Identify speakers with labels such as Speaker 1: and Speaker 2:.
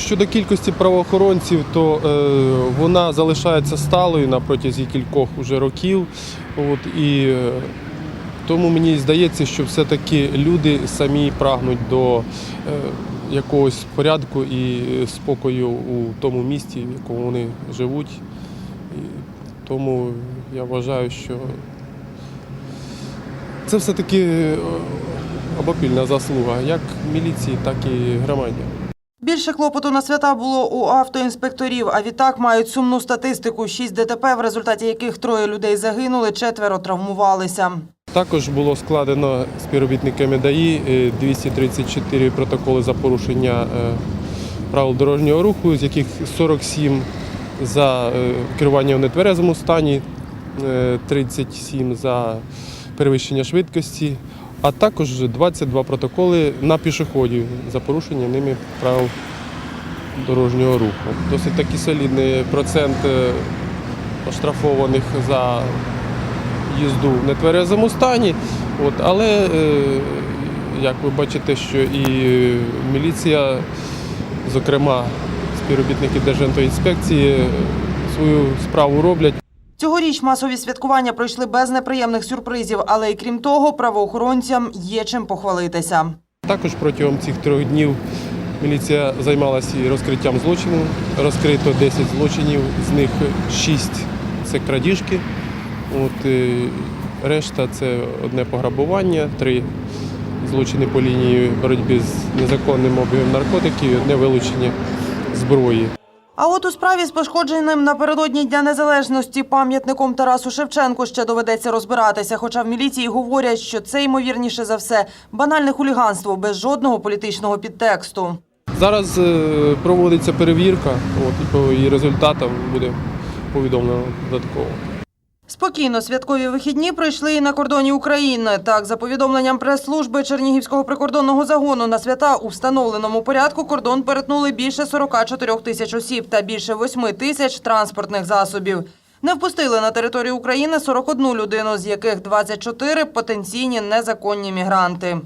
Speaker 1: Щодо кількості правоохоронців, то е, вона залишається сталою на протязі кількох уже років. От, і е, тому мені здається, що все-таки люди самі прагнуть до е, якогось порядку і спокою у тому місті, в якому вони живуть. І тому я вважаю, що це все-таки е, обопільна заслуга як міліції, так і громаді.
Speaker 2: Більше клопоту на свята було у автоінспекторів, а відтак мають сумну статистику. Шість ДТП, в результаті яких троє людей загинули, четверо травмувалися.
Speaker 1: Також було складено співробітниками ДАІ е, 234 протоколи за порушення е, правил дорожнього руху, з яких 47 за е, керування в нетверезому стані, е, 37 за перевищення швидкості, а також 22 протоколи на пішоходів за порушення ними правил дорожнього руху. Досить таки солідний процент е, оштрафованих за їзду в нетверезому стані. От, але, е, як ви бачите, що і міліція, зокрема співробітники Державтоінспекції, е, свою справу роблять.
Speaker 2: Цьогоріч масові святкування пройшли без неприємних сюрпризів, але й крім того, правоохоронцям є чим похвалитися.
Speaker 1: Також протягом цих трьох днів міліція займалася і розкриттям злочину. Розкрито 10 злочинів, з них 6 – це крадіжки. От, е, решта це одне пограбування, три злочини по лінії боротьби з незаконним обігом наркотиків, і одне вилучення зброї.
Speaker 2: А от у справі з пошкодженим напередодні Дня Незалежності пам'ятником Тарасу Шевченку ще доведеться розбиратися. Хоча в міліції говорять, що це ймовірніше за все банальне хуліганство без жодного політичного підтексту.
Speaker 1: Зараз е, проводиться перевірка, от, і по буде повідомлено додатково.
Speaker 2: Спокійно святкові вихідні пройшли і на кордоні України. Так, за повідомленням прес-служби Чернігівського прикордонного загону на свята у встановленому порядку кордон перетнули більше 44 тисяч осіб та більше 8 тисяч транспортних засобів. Не впустили на територію України 41 людину, з яких 24 – потенційні незаконні мігранти.